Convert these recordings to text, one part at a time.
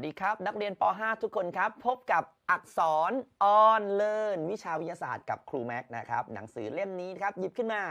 วัสดีครับ นักเรียนป .5 ทุกคนครับ พบกับอักษรออนเลินวิชาวิทยาศาสตร์กับครูแม็กนะครับ หนังสือเล่มนี้ครับ หยิบขึ้นมา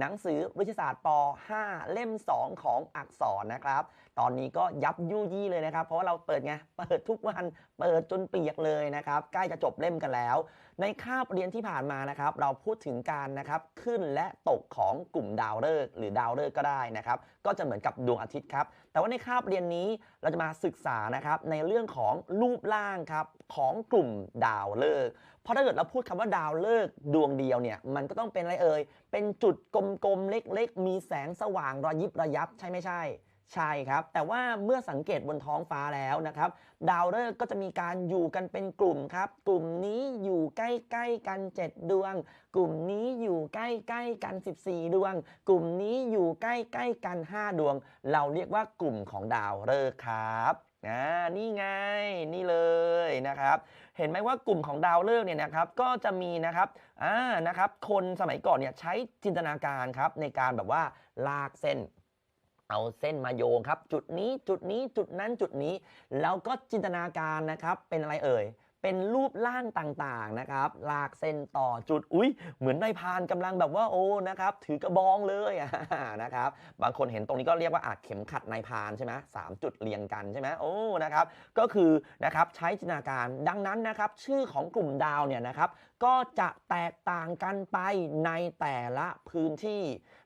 หนังสือวิทยาศาสตร์ป .5 เล่ม 2 ของอักษรนะครับ ตอนนี้ก็ยับยุยี่เลยนะครับ เพราะว่าเราเปิดไง เปิดทุกวัน เปิดจนเปียกเลยนะครับ ใกล้จะจบเล่มกันแล้ว ในคาบเรียนที่ผ่านมานะครับ เราพูดถึงการนะครับขึ้นและตกของกลุ่มดาวฤกษ์หรือดาวฤกษ์ก็ได้นะครับ ก็จะเหมือนกับดวงอาทิตย์ครับ แต่ว่าในคาบเรียนนี้เราจะมาศึกษานะครับในเรื่องของรูปร่างครับของกลุ่มดาวฤกษ์เพราะถ้าเกิดเราพูดคำว่าดาวฤกษ์ดวงเดียวเนี่ยมันก็ต้องเป็นอะไรเอ่ย เป็นจุดกลมๆเล็กๆ มีแสงสว่างระยิบระยับใช่ไม่ใช่ ใช่ครับ แต่ว่าเมื่อสังเกตบนท้องฟ้าแล้วนะครับ ดาวฤกษ์ก็จะมีการอยู่กันเป็นกลุ่มครับ กลุ่มนี้อยู่ใกล้ๆกัน 7 ดวง กลุ่มนี้อยู่ใกล้ๆกัน 14 ดวง กลุ่มนี้อยู่ใกล้ๆกัน 5 ดวง เราเรียกว่ากลุ่มของดาวฤกษ์ครับอ่านี่ไง นี่เลยนะครับ เห็นไหมว่ากลุ่มของดาวฤกษ์เนี่ยนะครับ ก็จะมีนะครับ อ่า นะครับ คนสมัยก่อนเนี่ยใช้จินตนาการครับในการแบบว่าลากเส้น เอาเส้นมาโยงครับ จุดนี้จุดนี้จุดนั้นจุดนี้ แล้วก็จินตนาการนะครับเป็นอะไรเอ่ยเป็นรูปร่างต่างๆนะครับ ลากเส้นต่อจุด อุ้ยเหมือนนายพานกำลังแบบว่าโอ้นะครับ ถือกระบองเลยนะครับ บางคนเห็นตรงนี้ก็เรียกว่าอาจเข็มขัดนายพานใช่ไหมสามจุดเรียงกันใช่ไหมโอ้นะครับ ก็คือนะครับใช้จินตนาการดังนั้นนะครับ ชื่อของกลุ่มดาวเนี่ยนะครับ ก็จะแตกต่างกันไปในแต่ละพื้นที่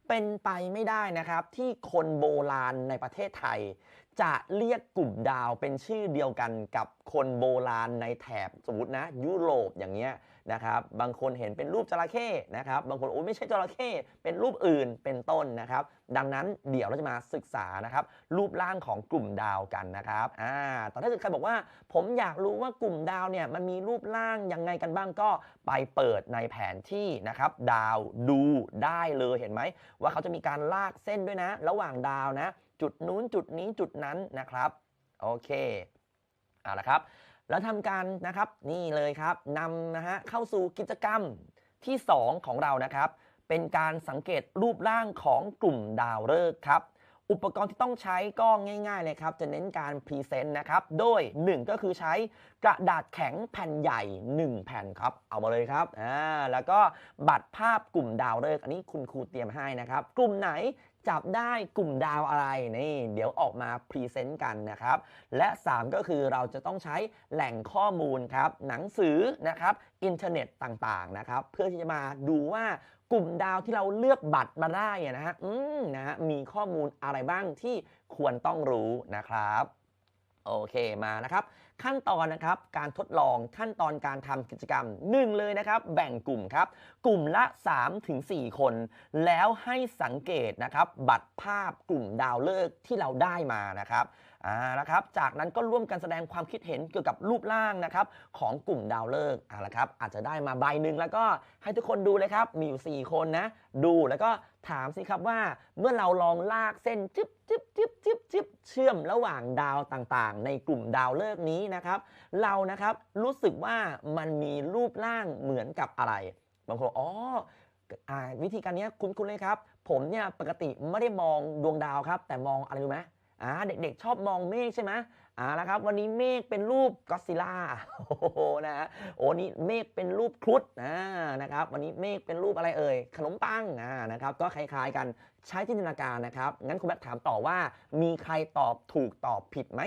เป็นไปไม่ได้นะครับ ที่คนโบราณในประเทศไทย จะเรียกกลุ่มดาวเป็นชื่อเดียวกันกับคนโบราณในแถบสมมตินะ ยุโรปอย่างเงี้ย นะครับบางคนเห็นเป็นรูปจระเข้นะครับบางคนโอ้ยไม่ใช่จระเข้เป็นรูปอื่นเป็นต้นนะครับ ดังนั้นเดี๋ยวเราจะมาศึกษานะครับรูปร่างของกลุ่มดาวกันนะครับอ่าแต่ถ้าเกิดใครบอกว่า ผมอยากรู้ว่ากลุ่มดาวเนี่ยมันมีรูปร่างยังไงกันบ้างก็ไปเปิดในแผนที่นะครับดาวดูได้เลยเห็นไหมว่าเขาจะมีการลากเส้นด้วยนะ ระหว่างดาวนะ จุดนู้นจุดนี้จุดนั้นนะครับโอเคเอาละครับ แล้วทำการนะครับนี่เลยครับนำนะฮะเข้าสู่กิจกรรมที่ 2 ของเรานะครับ เป็นการสังเกตรูปร่างของกลุ่มดาวฤกษ์ครับ อุปกรณ์ที่ต้องใช้ก็ง่าย ๆ เลยครับ จะเน้นการพรีเซนต์นะครับ โดย 1 ก็คือใช้กระดาษแข็งแผ่นใหญ่ 1 แผ่นครับ เอามาเลยครับอ่าแล้วก็บัตรภาพกลุ่มดาวฤกษ์อันนี้คุณครูเตรียมให้นะครับ กลุ่มไหน จับได้กลุ่มดาวอะไรนี่เดี๋ยวออกมาพรีเซนต์กันนะครับ และ 3 ก็คือเราจะต้องใช้แหล่งข้อมูลครับ หนังสือนะครับอินเทอร์เน็ตต่างๆนะครับ เพื่อที่จะมาดูว่ากลุ่มดาวที่เราเลือกบัตรมาได้นะฮะอืมนะฮะมีข้อมูลอะไรบ้างที่ควรต้องรู้นะครับ โอเคมานะครับ ขั้นตอนนะครับการทดลองขั้นตอนการทำกิจกรรม1เลยนะครับ แบ่งกลุ่มครับ กลุ่มละ 3-4 คน แล้วให้สังเกตนะครับ บัตรภาพกลุ่มดาวฤกษ์ที่เราได้มานะครับ อ่านะครับ จากนั้นก็ร่วมกันแสดงความคิดเห็นเกี่ยวกับรูปร่างนะครับของกลุ่มดาวฤกษ์อ่าละครับ อาจจะได้มาใบหนึ่งแล้วก็ให้ทุกคนดูเลยครับ มีอยู่ 4 คนนะ ดูแล้วก็ถามสิครับว่าเมื่อเราลองลากเส้นจิ๊บจิ๊บจิ๊บจิ๊บจิ๊บเชื่อมระหว่างดาวต่างๆ ในกลุ่มดาวฤกษ์นี้นะครับ เรานะครับรู้สึกว่ามันมีรูปร่างเหมือนกับอะไร บางคนอ๋อวิธีการนี้คุ้นๆเลยครับ ผมเนี่ยปกติไม่ได้มองดวงดาวครับ แต่มองอะไรรู้ไหม อ่าเด็กๆชอบมองเมฆใช่ไหมอ่าแล้วครับวันนี้เมฆเป็นรูปก็ซิลล่าโอ้โหนะฮะโอ้นี่เมฆเป็นรูปครุฑอ่านะครับ วันนี้เมฆเป็นรูปอะไรเอ่ยขนมปังอ่านะครับ ก็คล้ายๆกันใช้จินตนาการนะครับงั้นคุณแม่ถามต่อว่า มีใครตอบถูกตอบผิดไหม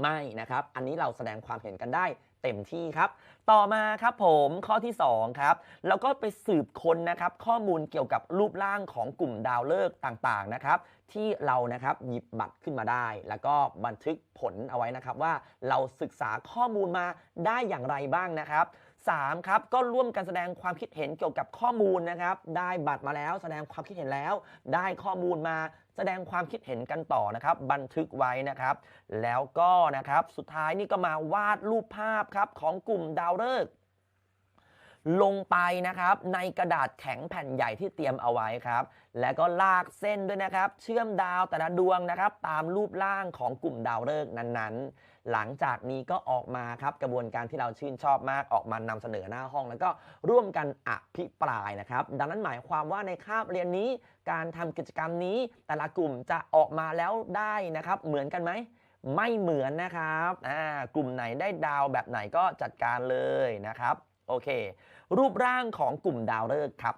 ไม่นะครับ อันนี้เราแสดงความเห็นกันได้ เต็มที่ครับ ต่อมาครับผมข้อที่ 2 ครับแล้วก็ไปสืบค้นนะครับข้อมูลเกี่ยวกับรูปร่างของกลุ่มดาวฤกษ์ต่างๆนะครับที่เรานะครับหยิบบัตรขึ้นมาได้ แล้วก็บันทึกผลเอาไว้นะครับว่าเราศึกษาข้อมูลมาได้อย่างไรบ้างนะครับ 3 ครับก็ร่วมกันแสดงความคิดเห็นเกี่ยวกับข้อมูลนะครับ ได้บัตรมาแล้วแสดงความคิดเห็นแล้ว ได้ข้อมูลมา แสดงความคิดเห็นกันต่อนะครับ บันทึกไว้นะครับ แล้วก็นะครับสุดท้ายนี่ก็มาวาดรูปภาพครับของกลุ่มดาวฤกษ์ ลงไปนะครับในกระดาษแข็งแผ่นใหญ่ที่เตรียมเอาไว้ครับ แล้วก็ลากเส้นด้วยนะครับ เชื่อมดาวแต่ละดวงนะครับ ตามรูปร่างของกลุ่มดาวฤกษ์นั้นๆ หลังจากนี้ก็ออกมาครับกระบวนการที่เราชื่นชอบมากออกมานำเสนอหน้าห้อง แล้วก็ร่วมกันอภิปรายนะครับ ดังนั้นหมายความว่าในคาบเรียนนี้ การทำกิจกรรมนี้ แต่ละกลุ่มจะออกมาแล้วได้นะครับ เหมือนกันไหมไม่เหมือนนะครับ อ่า กลุ่มไหนได้ดาวแบบไหนก็จัดการเลยนะครับ โอเค รูปร่างของกลุ่มดาวฤกษ์ครับ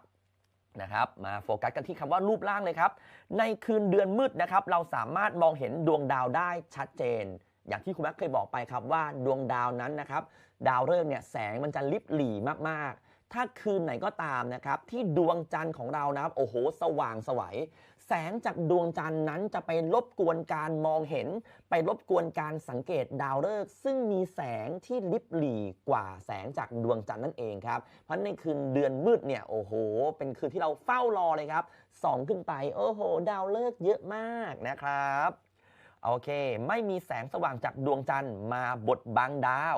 นะครับ มาโฟกัสกันที่คำว่ารูปร่างเลยครับ ในคืนเดือนมืดนะครับ เราสามารถมองเห็นดวงดาวได้ชัดเจน อย่างที่คุณแม็กเคยบอกไปครับว่าดวงดาวนั้นนะครับ ดาวฤกษ์เนี่ยแสงมันจะลิบหลี่มากๆ ถ้าคืนไหนก็ตามนะครับ ที่ดวงจันทร์ของเรานะครับโอ้โห สว่างสวย แสงจากดวงจันทร์นั้นจะไปรบกวนการมองเห็น ไปรบกวนการสังเกตดาวฤกษ์ซึ่งมีแสงที่ลิบหลีกว่าแสงจากดวงจันทร์นั่นเองครับ เพราะในคืนเดือนมืดเนี่ยโอ้โห เป็นคืนที่เราเฝ้ารอเลยครับส่องขึ้นไปโอ้โห ดาวฤกษ์เยอะมากนะครับโอเค ไม่มีแสงสว่างจากดวงจันทร์มาบดบังดาว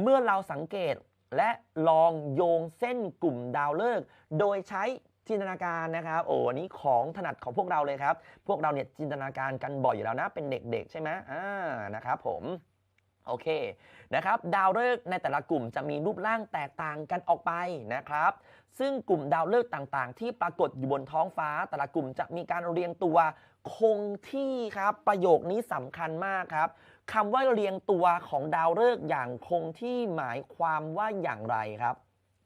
เมื่อเราสังเกตและลองโยงเส้นกลุ่มดาวฤกษ์โดยใช้ จินตนาการนะครับ โอ้อันนี้ของถนัดของพวกเราเลยครับ พวกเราเนี่ยจินตนาการกันบ่อยอยู่แล้วนะ เป็นเด็กๆ ใช่ไหมอ่านะครับผมโอเคนะครับดาวฤกษ์ในแต่ละกลุ่มจะมีรูปร่างแตกต่างกันออกไปนะครับ ซึ่งกลุ่มดาวฤกษ์ต่างๆ ที่ปรากฏอยู่บนท้องฟ้า แต่ละกลุ่มจะมีการเรียงตัวคงที่ครับประโยคนี้สำคัญมากครับคำว่าเรียงตัวของดาวฤกษ์อย่างคงที่หมายความว่าอย่างไรครับ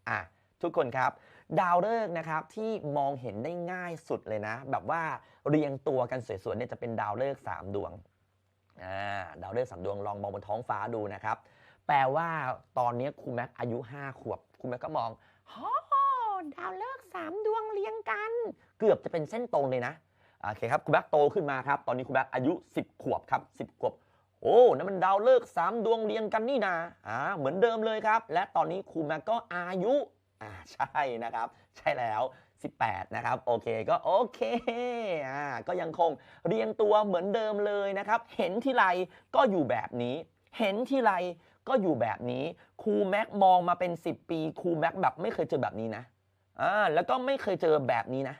อะทุกคนครับ ดาวฤกษ์นะครับที่มองเห็นได้ง่ายสุดเลยนะ แบบว่าเรียงตัวกันสวยๆเนี่ยจะเป็นดาวฤกษ์สามดวงอ่าดาวฤกษ์สามดวงลองมองบนท้องฟ้าดูนะครับ แปลว่าตอนนี้ครูแม็กอายุ 5 ขวบครูแม็กก็มองฮอดาวฤกษ์สามดวงเรียงกัน เกือบจะเป็นเส้นตรงเลยนะโอเคครับครูแม็กโตขึ้นมาครับ ตอนนี้ครูแม็กอายุ 10 ขวบครับ10ขวบโอ้นั่นมันดาวฤกษ์สามดวงเรียงกันนี่นาอ่าเหมือนเดิมเลยครับ และตอนนี้ครูแม็กก็อายุ อ่าใช่นะครับ ใช่แล้ว 18 นะครับ โอเคก็โอเคอ่าก็ยังคงเรียงตัวเหมือนเดิมเลยนะครับ เห็นที่ไรก็อยู่แบบนี้ เห็นที่ไรก็อยู่แบบนี้ครูแม็กมองมาเป็น 10 ปีครูแม็กแบบไม่เคยเจอแบบนี้นะอ่าแล้วก็ไม่เคยเจอแบบนี้นะ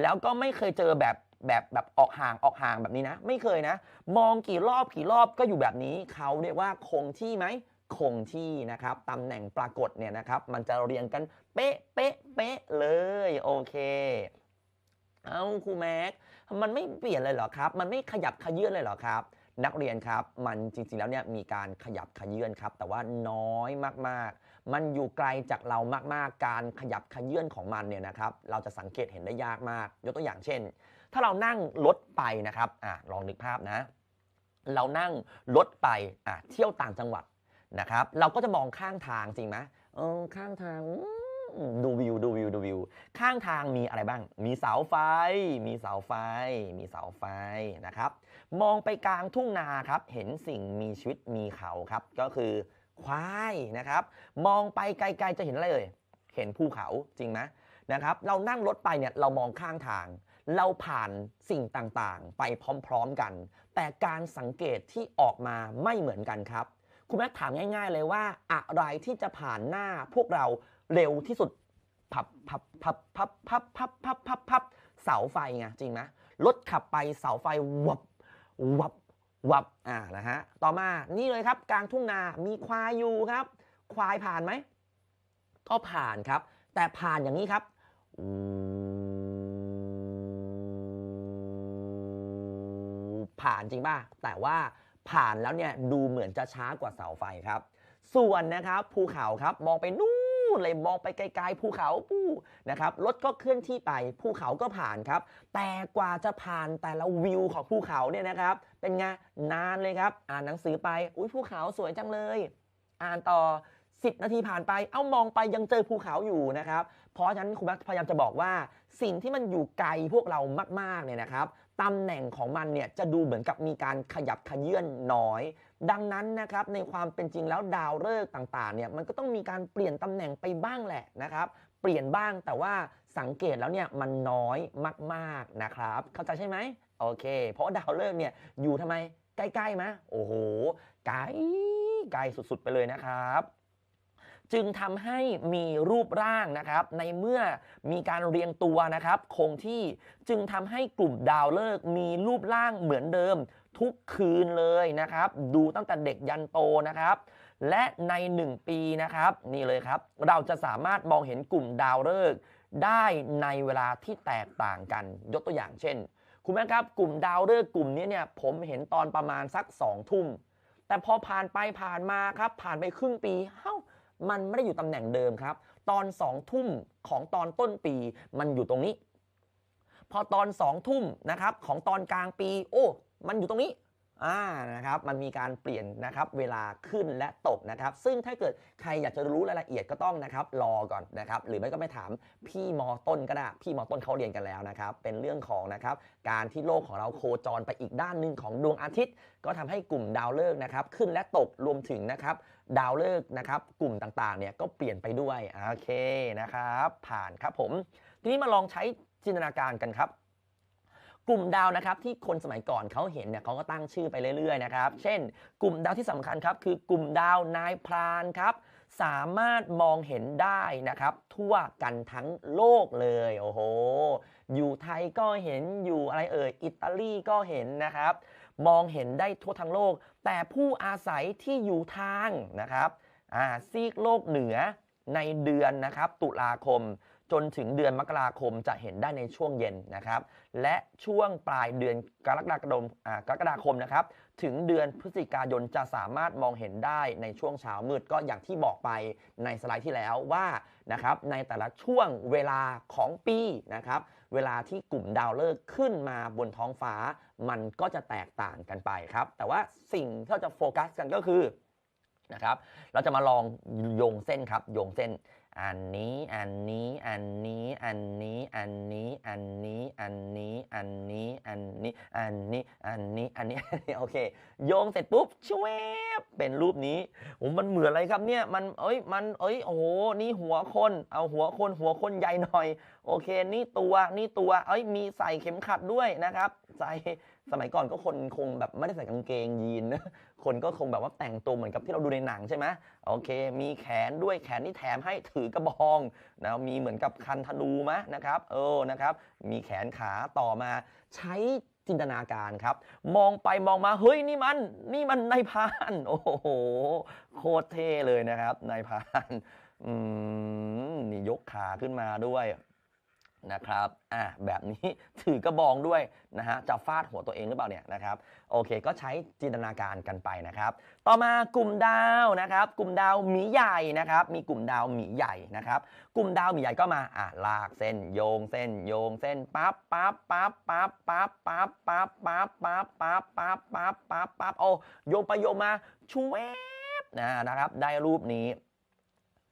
แล้วก็ไม่เคยเจอแบบแบบแบบออกห่างออกห่างแบบนี้นะ ไม่เคยนะ มองกี่รอบกี่รอบก็อยู่แบบนี้ เขาเรียกว่าคงที่ไหม คงที่นะครับตำแหน่งปรากฏเนี่ยนะครับ มันจะเรียงกันเป๊ะเป๊ะเป๊ะเลยโอเคเอาครูแม็กมันไม่เปลี่ยนเลยเหรอครับ มันไม่ขยับขยื่นเลยเหรอครับ นักเรียนครับ มันจริงๆแล้วเนี่ยมีการขยับขยื่นครับ แต่ว่าน้อยมากๆ มันอยู่ไกลจากเรามากๆ การขยับขยื่นของมันเนี่ยนะครับ เราจะสังเกตเห็นได้ยากมาก ยกตัวอย่างเช่น ถ้าเรานั่งรถไปนะครับอะลองนึกภาพนะ เรานั่งรถไปอะเที่ยวต่างจังหวัด นะครับ เราก็จะมองข้างทางจริงไหมเออข้างทางดูวิวดูวิวดูวิว ข้างทางมีอะไรบ้าง มีเสาไฟ มีเสาไฟ มีเสาไฟนะครับ มองไปกลางทุ่งนาครับ เห็นสิ่งมีชีวิตมีเขาครับ ก็คือควายนะครับ มองไปไกลๆจะเห็นอะไรเลยเห็นภูเขาจริงไหมนะครับ เรานั่งรถไปเนี่ยเรามองข้างทาง เราผ่านสิ่งต่างๆ ไปพร้อมๆกัน แต่การสังเกตที่ออกมาไม่เหมือนกันครับ คุณแม่ถามง่าย ๆ เลยว่า อะไรที่จะผ่านหน้าพวกเราเร็วที่สุดพับพับพับพับพับพับพับพับพับเสาไฟไงจริงไหมรถขับไปเสาไฟวับวับวับอ่านะฮะต่อมานี่เลยครับกลางทุ่งนามีควายอยู่ครับ ควายผ่านไหมก็ผ่านครับ แต่ผ่านอย่างนี้ครับผ่านจริงป่ะแต่ว่า ผ่านแล้วเนี่ยดูเหมือนจะช้ากว่าเสาไฟครับ ส่วนนะครับภูเขาครับมองไปนู่นเลยมองไปไกลๆภูเขาปู้นะครับรถก็เคลื่อนที่ไปภูเขาก็ผ่านครับ แต่กว่าจะผ่านแต่ละวิวของภูเขาเนี่ยนะครับ เป็นไงนานเลยครับ อ่านหนังสือไปอุ้ยภูเขาสวยจังเลย อ่านต่อ 10 นาทีผ่านไปเอ้ามองไปยังเจอภูเขาอยู่นะครับ เพราะฉะนั้นครูแม็กพยายามจะบอกว่าสิ่งที่มันอยู่ไกลพวกเรามากๆเนี่ยนะครับ ตำแหน่งของมันเนี่ยจะดูเหมือนกับมีการขยับขยื่นน้อย ดังนั้นนะครับในความเป็นจริงแล้วดาวฤกษ์ต่างๆเนี่ยมันก็ต้องมีการเปลี่ยนตำแหน่งไปบ้างแหละนะครับ เปลี่ยนบ้างแต่ว่าสังเกตแล้วเนี่ยมันน้อยมากๆนะครับ เข้าใจใช่ไหมโอเค เพราะดาวฤกษ์เนี่ยอยู่ทำไมใกล้ๆไหมโอ้โหไกลไกลสุดๆไปเลยนะครับ จึงทำให้มีรูปร่างนะครับในเมื่อมีการเรียงตัวนะครับคงที่จึงทำให้กลุ่มดาวฤกษ์มีรูปร่างเหมือนเดิมทุกคืนเลยนะครับ ดูตั้งแต่เด็กยันโตนะครับ และใน 1 ปีนะครับนี่เลยครับ เราจะสามารถมองเห็นกลุ่มดาวฤกษ์ได้ในเวลาที่แตกต่างกัน ยกตัวอย่างเช่น คุณแม่ครับกลุ่มดาวฤกษ์กลุ่มนี้เนี่ยผมเห็นตอนประมาณสักสองทุ่มแต่พอผ่านไปผ่านมาครับ ผ่านไปครึ่งปีเฮ้า มันไม่ได้อยู่ตำแหน่งเดิมครับ ตอนสองทุ่มของตอนต้นปีมันอยู่ตรงนี้ พอตอนสองทุ่มนะครับของตอนกลางปี โอ้ มันอยู่ตรงนี้อ่านะครับมันมีการเปลี่ยนนะครับเวลาขึ้นและตกนะครับ ซึ่งถ้าเกิดใครอยากจะรู้รายละเอียดก็ต้องนะครับรอก่อนนะครับ หรือไม่ก็ไปถามพี่มอต้นก็ได้พี่มอต้นเขาเรียนกันแล้วนะครับ เป็นเรื่องของนะครับการที่โลกของเราโคจรไปอีกด้านหนึ่งของดวงอาทิตย์ ก็ทำให้กลุ่มดาวฤกษ์นะครับขึ้นและตกรวมถึงนะครับ ดาวฤกษ์นะครับ กลุ่มต่างๆเนี่ยก็เปลี่ยนไปด้วยโอเคนะครับ ผ่านครับผม ทีนี้มาลองใช้จินตนาการกันครับ กลุ่มดาวนะครับที่คนสมัยก่อนเขาเห็นเนี่ยเขาก็ตั้งชื่อไปเรื่อยๆนะครับ เช่น กลุ่มดาวที่สำคัญครับ คือกลุ่มดาวนายพรานครับสามารถมองเห็นได้นะครับ ทั่วกันทั้งโลกเลยโอ้โห อยู่ไทยก็เห็นอยู่อะไรเอ่ยอิตาลีก็เห็นนะครับ มองเห็นได้ทั่วทั้งโลก แต่ผู้อาศัยที่อยู่ทางนะครับซีกโลกเหนือในเดือนนะครับตุลาคมจนถึงเดือนมกราคมจะเห็นได้ในช่วงเย็นนะครับ และช่วงปลายเดือนกรกฎาคมกรกฎาคมนะครับ ถึงเดือนพฤศจิกายนจะสามารถมองเห็นได้ในช่วงเช้ามืดก็อย่างที่บอกไปในสไลด์ที่แล้วว่านะครับในแต่ละช่วงเวลาของปีนะครับ เวลาที่กลุ่มดาวฤกษ์ขึ้นมาบนท้องฟ้า มันก็จะแตกต่างกันไปครับ แต่ว่าสิ่งที่เราจะโฟกัสกันก็คือนะครับ เราจะมาลองโยงเส้นครับ โยงเส้น อันนี้ อันนี้ อันนี้ อันนี้ อันนี้ อันนี้ อันนี้ อันนี้ อันนี้ อันนี้ อันนี้ อันนี้ โอเค โยงเสร็จปุ๊บชวบเป็นรูปนี้โอ้มันเหมือนอะไรครับเนี่ย มัน เอ้ย มัน เอ้ย โอ้โห นี่หัวคน เอาหัวคน หัวคนใหญ่หน่อย โอเค นี่ตัว นี่ตัว เอ้ย มีใส่เข็มขัดด้วยนะครับ ใส่ สมัยก่อนก็คนคงแบบไม่ได้ใส่กางเกงยีนนะคนก็คงแบบว่าแต่งตัวเหมือนกับที่เราดูในหนังใช่ไหมโอเค มีแขนด้วยแขนที่แถมให้ถือกระบองนะมีเหมือนกับคันธนูมะนะครับ เออนะครับมีแขนขาต่อมาใช้จินตนาการครับ มองไปมองมาเฮ้ยนี่มัน นี่มันนายพาน โอ้โหโคตรเท่เลยนะครับนายพานอืมนี่ยกขาขึ้นมาด้วย นะครับ อะแบบนี้ถือกระบองด้วยนะฮะ จะฟาดหัวตัวเองหรือเปล่าเนี่ยนะครับ โอเค ก็ใช้จินตนาการกันไปนะครับ ต่อมากลุ่มดาวนะครับ กลุ่มดาวหมีใหญ่นะครับ มีกลุ่มดาวหมีใหญ่นะครับ กลุ่มดาวหมีใหญ่ก็มา อะลากเส้นโยงเส้นโยงเส้นปั๊บปั๊บปั๊บปั๊บปั๊บปั๊บปั๊บปั๊บปั๊บปั๊บปั๊บปั๊บปั๊บปั๊บโอ้โยงไปโยงมาชูเวบนะครับ ได้รูปนี้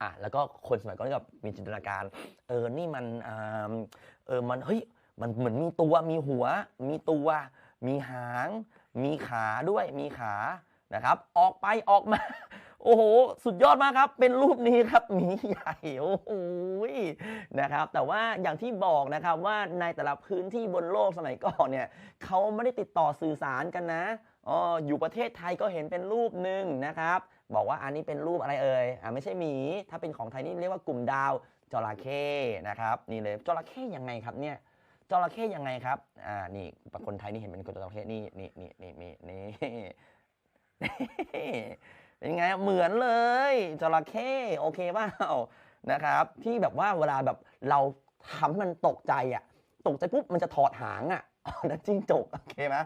อะแล้วก็คนสมัยก่อนก็มีจินตนาการ เออนี่มันเออมันเฮ้ยมันเหมือนมีตัวมีหัว มีตัว มีหาง มีขาด้วยมีขานะครับ ออกไปออกมา โอ้โห สุดยอดมากครับ เป็นรูปนี้ครับหมีใหญ่โอ้โหนะครับ แต่ว่าอย่างที่บอกนะครับว่าในแต่ละพื้นที่บนโลกสมัยก่อนเนี่ยเขาไม่ได้ติดต่อสื่อสารกันนะอ๋ออยู่ประเทศไทยก็เห็นเป็นรูปหนึ่งนะครับ บอกว่าอันนี้เป็นรูปอะไรเอ่ยอ่าไม่ใช่หมี ถ้าเป็นของไทยนี่เรียกว่ากลุ่มดาวจระเข้นะครับนี่เลยจระเข้ยังไงครับเนี่ยจระเข้ยังไงครับอ่านี่คนไทยนี่เห็นเป็นคนจระเข้นี่นี่นี่นี่นี่นี่เป็นไงเหมือนเลยจระเข้โอเคเปล่านะครับ ที่แบบว่าเวลาแบบเราทำมันตกใจอะตกใจปุ๊บมันจะถอดหางอะ อ๋อนั่นจิ้งจกโอเคไหม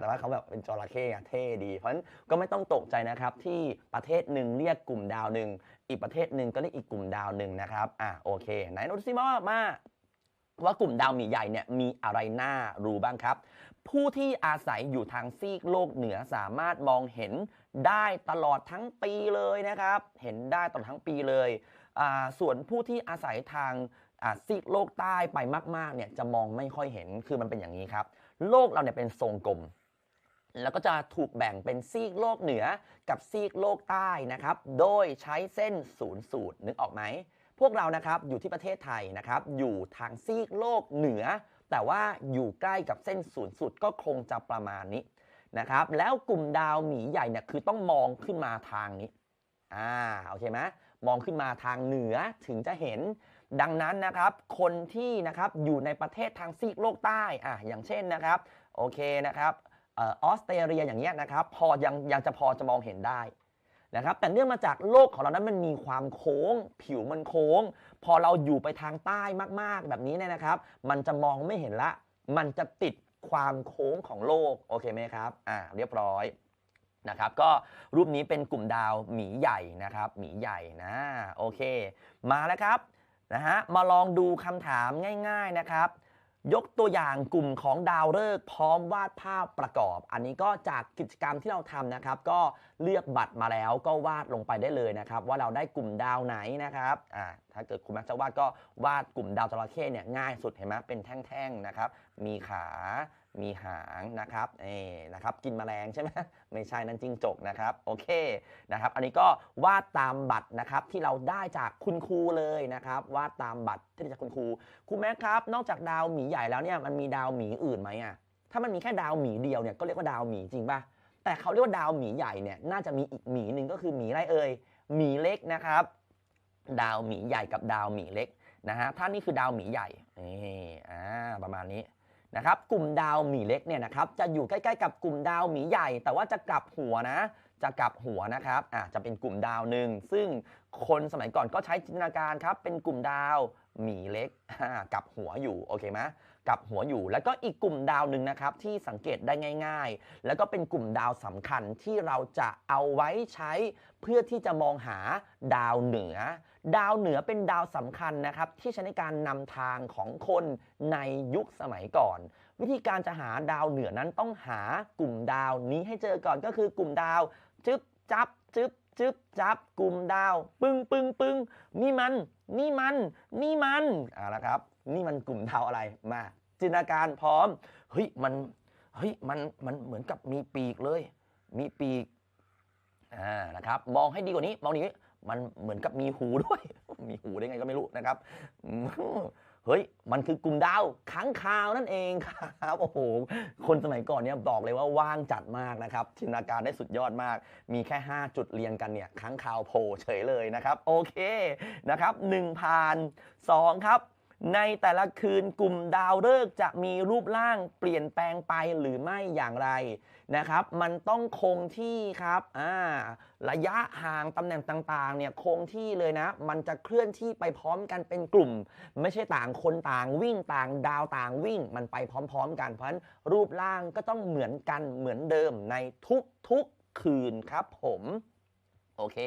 แต่ว่าเขาแบบเป็นจระเข้อะเท่ดี เพราะฉะนั้นก็ไม่ต้องตกใจนะครับ ที่ประเทศหนึ่งเรียกกลุ่มดาวหนึ่งอีกประเทศหนึ่งก็เรียกอีกกลุ่มดาวหนึ่งนะครับอะโอเคไหนดูซิว่ามาว่ากลุ่มดาวหมีใหญ่เนี่ยมีอะไรน่ารู้บ้างครับ ผู้ที่อาศัยอยู่ทางซีกโลกเหนือสามารถมองเห็นได้ตลอดทั้งปีเลยนะครับ เห็นได้ตลอดทั้งปีเลยอ่าส่วนผู้ที่อาศัยทาง ซีกโลกใต้ไปมากๆเนี่ยจะมองไม่ค่อยเห็นคือมันเป็นอย่างนี้ครับ โลกเราเนี่ยเป็นทรงกลม แล้วก็จะถูกแบ่งเป็นซีกโลกเหนือกับซีกโลกใต้นะครับ โดยใช้เส้นศูนย์สูตรนึกออกไหมพวกเรานะครับอยู่ที่ประเทศไทยนะครับ อยู่ทางซีกโลกเหนือ แต่ว่าอยู่ใกล้กับเส้นศูนย์สูตรก็คงจะประมาณนี้นะครับ แล้วกลุ่มดาวหมีใหญ่เนี่ยคือต้องมองขึ้นมาทางนี้อ่าโอเคไหมมองขึ้นมาทางเหนือถึงจะเห็น ดังนั้นนะครับ คนที่นะครับอยู่ในประเทศทางซีกโลกใต้อะอย่างเช่นนะครับโอเคนะครับออออสเตรเลียอย่างเงี้ยนะครับ พอยังยังจะพอจะมองเห็นได้นะครับแต่เนื่องมาจากโลกของเรานั้นมันมีความโค้ง ผิวมันโค้ง พอเราอยู่ไปทางใต้มากๆ แบบนี้เนี่ยนะครับ มันจะมองไม่เห็นละ มันจะติดความโค้งของโลกโอเคไหมครับอ่าเรียบร้อยนะครับก็รูปนี้เป็นกลุ่มดาวหมีใหญ่นะครับหมีใหญ่นะโอเค มาแล้วครับ นะฮะมาลองดูคำถามง่ายๆนะครับ ยกตัวอย่างกลุ่มของดาวฤกษ์พร้อมวาดภาพประกอบ อันนี้ก็จากกิจกรรมที่เราทำนะครับ ก็เลือกบัตรมาแล้วก็วาดลงไปได้เลยนะครับ ว่าเราได้กลุ่มดาวไหนนะครับอ่าถ้าเกิดคุณแม็กซ์จะวาดก็วาดกลุ่มดาวจระเข้เนี่ยง่ายสุดเห็นไหมเป็นแท่งๆนะครับ มีขา มีหางนะครับเอนะครับกินแมลงใช่ไหมไม่ใช่นั่นจิ้งจกนะครับโอเคนะครับ อันนี้ก็วาดตามบัตรนะครับที่เราได้จากคุณครูเลยนะครับวาดตามบัตรที่ได้จากคุณครูครูแม็กครับ นอกจากดาวหมีใหญ่แล้วเนี่ยมันมีดาวหมีอื่นไหมอะถ้ามันมีแค่ดาวหมีเดียวเนี่ยก็เรียกว่าดาวหมีจริงป่ะแต่เขาเรียกว่าดาวหมีใหญ่เนี่ยน่าจะมีอีกหมีหนึ่งก็คือหมีไรเอ่ยหมีเล็กนะครับ ดาวหมีใหญ่กับดาวหมีเล็กนะฮะท่านนี่คือดาวหมีใหญ่นี่อ่าประมาณนี้ นะครับกลุ่มดาวหมีเล็กเนี่ยนะครับจะอยู่ใกล้ๆกับกลุ่มดาวหมีใหญ่ แต่ว่าจะกลับหัวนะจะกลับหัวนะครับอ่าจะเป็นกลุ่มดาวหนึ่งซึ่งคนสมัยก่อนก็ใช้จินตนาการครับเป็นกลุ่มดาวหมีเล็กกลับหัวอยู่โอเคไหมกลับหัวอยู่ แล้วก็อีกกลุ่มดาวหนึ่งนะครับที่สังเกตได้ง่าย ๆ แล้วก็เป็นกลุ่มดาวสำคัญที่เราจะเอาไว้ใช้เพื่อที่จะมองหาดาวเหนือ ดาวเหนือเป็นดาวสำคัญนะครับที่ใช้ในการนำทางของคนในยุคสมัยก่อน วิธีการจะหาดาวเหนือนั้นต้องหากลุ่มดาวนี้ให้เจอก่อนก็คือกลุ่มดาวจึ๊บจับจึ๊บจึ๊บจับกลุ่มดาว ปึ้งปึ้งปึ้งนี่มัน นี่มัน นี่มันเอาละครับ นี่มันกลุ่มดาวอะไรมา จินตนาการพร้อมเฮ้ยมันเฮ้ยมันมันเหมือนกับมีปีกเลย มีปีกอ่านะครับ มองให้ดีกว่านี้ มองนี้ มันเหมือนกับมีหูด้วย มีหูได้ไงก็ไม่รู้นะครับ เฮ้ย มันคือกลุ่มดาวค้างคาวนั่นเองครับ โอ้โห คนสมัยก่อนเนี่ยบอกเลยว่าว่างจัดมากนะครับจินตนาการได้สุดยอดมาก มีแค่ 5 จุดเรียงกันเนี่ยค้างคาวโผล่เฉยเลยนะครับ โอเคนะครับ1ผ่าน2ครับ ในแต่ละคืนกลุ่มดาวฤกษ์จะมีรูปร่างเปลี่ยนแปลงไปหรือไม่อย่างไรนะครับ มันต้องคงที่ครับอ่าระยะห่างตำแหน่งต่างๆเนี่ยคงที่เลยนะ มันจะเคลื่อนที่ไปพร้อมกันเป็นกลุ่ม ไม่ใช่ต่างคนต่างวิ่งต่างดาวต่างวิ่ง มันไปพร้อมๆ กันเพราะฉะนั้นรูปร่างก็ต้องเหมือนกันเหมือนเดิมในทุกๆคืนครับผมโอเค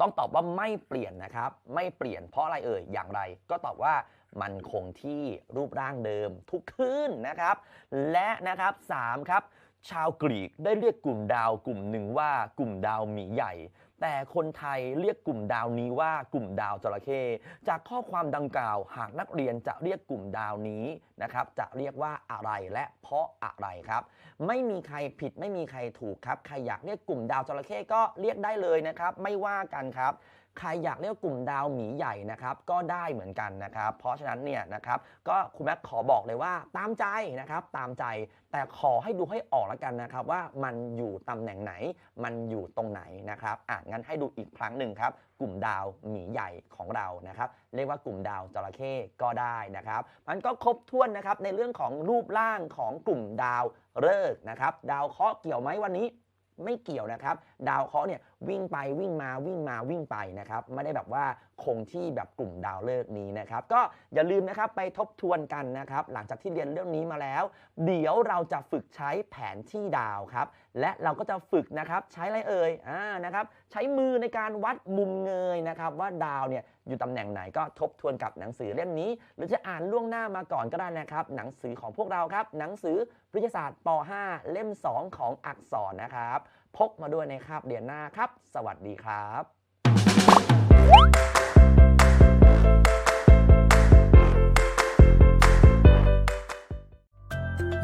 ต้องตอบว่าไม่เปลี่ยนนะครับ ไม่เปลี่ยนเพราะอะไรเอ่ยอย่างไร ก็ตอบว่า มันคงที่รูปร่างเดิมทุกคืนนะครับ และนะครับ3ครับชาวกรีกได้เรียกกลุ่มดาวกลุ่มหนึ่งว่ากลุ่มดาวหมีใหญ่ แต่คนไทยเรียกกลุ่มดาวนี้ว่ากลุ่มดาวจระเข้จากข้อความดังกล่าว หากนักเรียนจะเรียกกลุ่มดาวนี้นะครับ จะเรียกว่าอะไรและเพราะอะไรครับ ไม่มีใครผิดไม่มีใครถูกครับ ใครอยากเรียกกลุ่มดาวจระเข้ก็เรียกได้เลยนะครับ ไม่ว่ากันครับ ใครอยากเรียกกลุ่มดาวหมีใหญ่นะครับก็ได้เหมือนกันนะครับ เพราะฉะนั้นเนี่ยนะครับก็คุณแม็กขอบอกเลยว่าตามใจนะครับตามใจแต่ขอให้ดูให้ออกแล้วกันนะครับ ว่ามันอยู่ตำแหน่งไหน มันอยู่ตรงไหนนะครับอะงั้นให้ดูอีกครั้งหนึ่งครับ กลุ่มดาวหมีใหญ่ของเรานะครับเรียกว่ากลุ่มดาวจระเข้ก็ได้นะครับ มันก็ครบถ้วนนะครับในเรื่องของรูปร่างของกลุ่มดาวฤกษ์นะครับ ดาวเคราะห์เกี่ยวไหมวันนี้ ไม่เกี่ยวนะครับ ดาวเคราะห์เนี่ยวิ่งไปวิ่งมาวิ่งมาวิ่งไปนะครับ ไม่ได้แบบว่าคงที่แบบกลุ่มดาวฤกษ์นี้นะครับ ก็อย่าลืมนะครับไปทบทวนกันนะครับ หลังจากที่เรียนเรื่องนี้มาแล้ว เดี๋ยวเราจะฝึกใช้แผนที่ดาวครับ และเราก็จะฝึกนะครับใช้อะไรเอ่ยอ่านะครับใช้มือในการวัดมุมเงยนะครับ ว่าดาวเนี่ยอยู่ตำแหน่งไหนก็ทบทวนกับหนังสือเล่มนี้ หรือจะอ่านล่วงหน้ามาก่อนก็ได้นะครับ หนังสือของพวกเราครับ หนังสือวิทยาศาสตร์ป .5 เล่ม 2 ของอักษรนะครับ พกมาด้วยในคาบเดือนหน้าครับ สวัสดีครับ